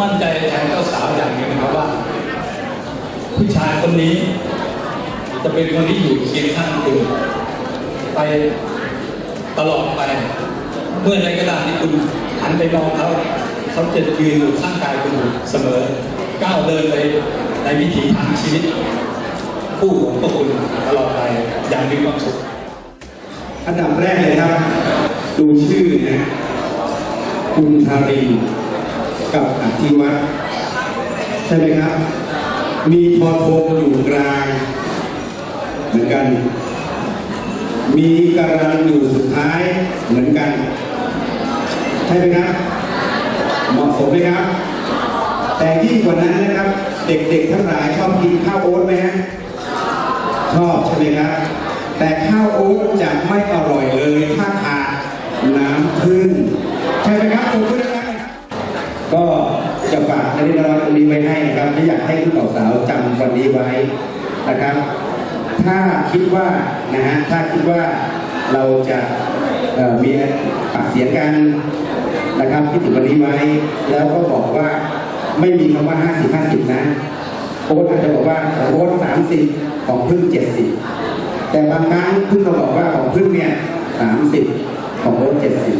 มั่นใจแทนเจ้าสาวอย่างนึ่งนะครับว่า ผู้ชายคนนี้ จะเป็นคนที่อยู่เคียงข้างคุณไปตลอดไป เมื่อใดก็ตามที่คุณหันไปมองเขาเขาจะยืนอยู่ข้างกายคุณเสมอ ก้าวเดินไปในวิถีทางชีวิต คู่ของพวกคุณตลอดไปอย่างมีความสุขอันดับแรกเลยครับ ดูชื่อนะคุณทารี กับอธิวัตรใช่ไหมครับ มีทอโทอยู่กลางเหมือนกัน มีการันอยู่สุดท้ายเหมือนกัน ใช่ไหมครับ เหมาะสมไหมครับ แต่ยิ่งกว่านั้นนะครับ เด็กๆทั้งหลายชอบกินข้าวโอ๊ตไหมฮะชอบใช่ไหมครับ แต่ข้าวโอ๊ตจะไม่อร่อยเลยถ้าขาดน้ำผึ้งใช่ไหมครับผมพูดได้ไหมครับก็จะฝาก อันนี้เราตรงนี้ไว้ให้นะครับที่อยากให้ผู้สาวๆจำวันนี้ไว้นะครับ ถ้าคิดว่านะฮะถ้าคิดว่าเราจะมีปากเสียงกันนะครับคิดถึงวันนี้ไว้ แล้วก็บอกว่าไม่มีคำว่า50 50นะโค้ดอาจจะบอกว่าโค้ดสามสิบของพึ่งเจ็ดสิบแต่บางครั้งพึ่งเราบอกว่าของพึ่งเนี่ยสามสิบของโค้ดเจ็ดสิบ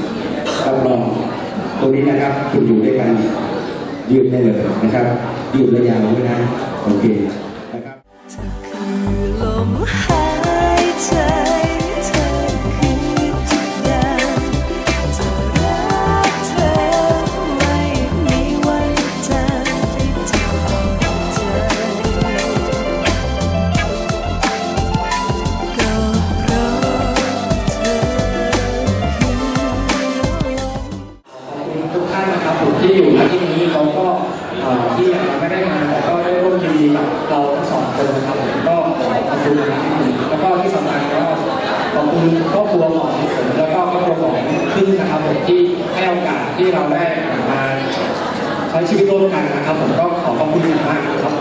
รับรองตรงนี้นะครับคุณอยู่ด้วยกัน ยืดได้เลยนะครับยืดระยาวด้วยนะโอเค เราทั้งสองคนนะครับผมก็ขอขอบคุณนะครับแล้วก็ที่สำคัญก็ขอบคุณครอบครัวของผมแล้วก็ครอบครัวของพึ่งนะครับผมที่ให้โอกาสที่เราได้มาใช้ชีวิตร่วมกันนะครับ ผมก็ขอขอบคุณมากครับ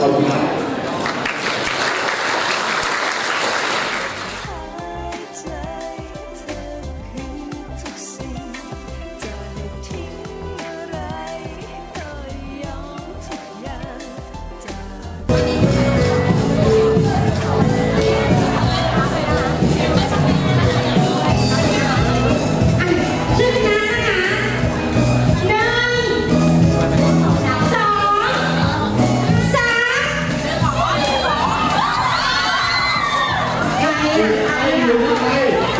ขอบคุณครับ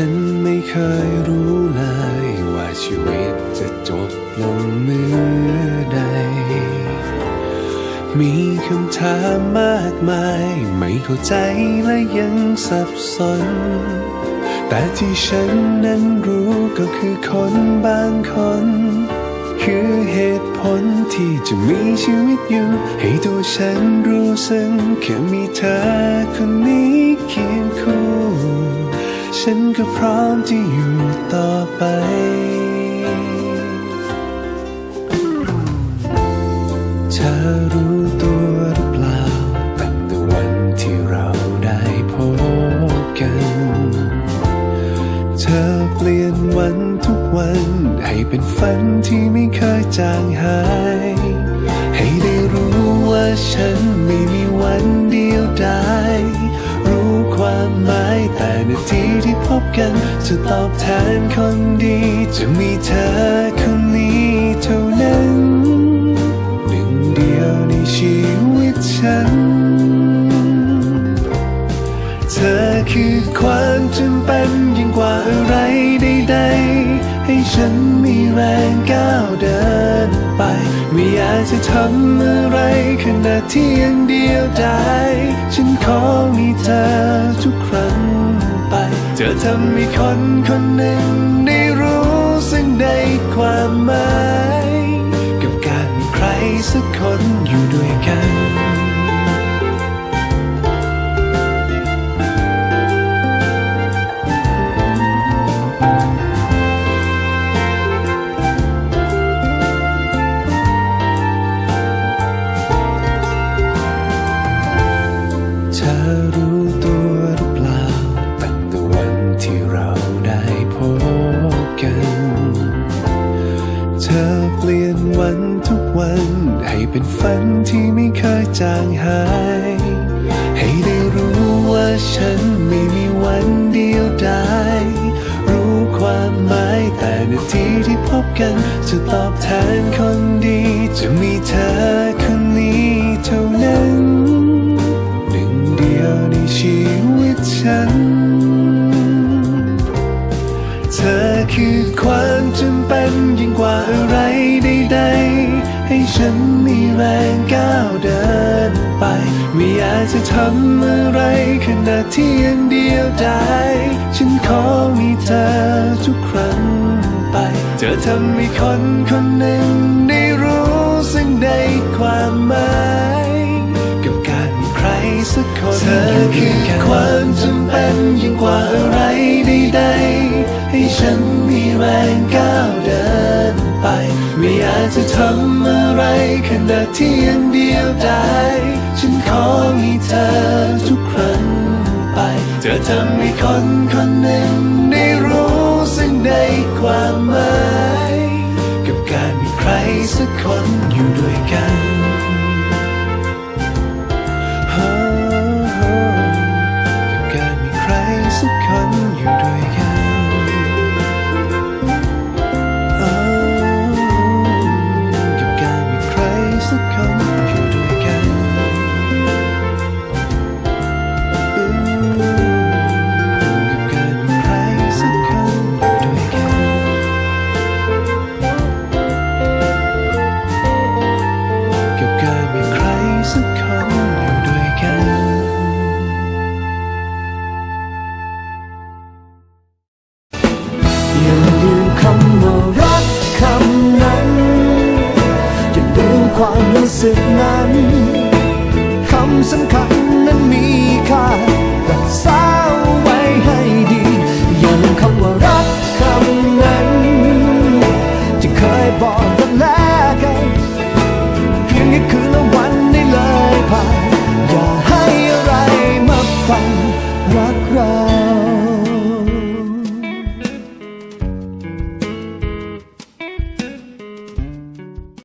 ฉันไม่เคยรู้เลยว่าชีวิตจะจบลงเมื่อใด มีคำถามมากมาย ไม่เข้าใจและยังสับสน แต่ที่ฉันนั้นรู้ก็คือคนบางคน คือเหตุผลที่จะมีชีวิตอยู่ ให้ตัวฉันรู้สึกแค่มีเธอคนนี้เคียงคู่ ฉันก็พร้อมที่อยู่ต่อไปเธอรู้ตัวหรือเปล่าตั้งแต่วันที่เราได้พบกัน เธอเปลี่ยนวันทุกวัน ให้เป็นฝันที่ไม่เคยจางหาย ให้ได้รู้ว่าฉันไม่มีวันเดียวดาย บกันจะตอบแทนคนดี จะมีเธอคนนี้เท่านั้น หนึ่งเดียวในชีวิตฉัน เธอคือความจำเป็นยิ่งกว่าอะไรใดๆให้ฉันมีแรงก้าวเดินไป ไม่อยากจะทำอะไรขณะที่ยังเดียวดายฉันขอมีเธอทุกครั้ง เธอทำให้คนคนหนึ่งได้รู้ซึ่งในความหมาย กับการมีใครสักคนอยู่ด้วยกัน ที่เราได้พบกัน เธอเปลี่ยนวันทุกวัน ให้เป็นฝันที่ไม่เคยจางหาย ให้ได้รู้ว่าฉันไม่มีวันเดียวดายรู้ความหมายแต่นาทีที่พบกัน จะตอบแทนคนดี จะมีเธอคนนี้เท่านั้น หนึ่งเดียวในชีวิตฉัน อะไรใดๆให้ฉันมีแรงก้าวเดินไป ไม่อยากจะทำอะไรขณะที่ยังเดียวดายฉันขอมีเธอทุกครั้งไป เธอทำให้คนคนหนึ่งได้รู้ซึ่งได้ความหมายกับการมีใครสักคนเธอคือความจำเป็นยิ่งกว่าอะไรใดๆให้ฉันมีแรงก้าวเดินไปไม่ อยากจะทำอะไรขณะที่ยังเดียวดายฉันขอมีเธอทุกครั้งไป เธอทำให้คนคนหนึ่ง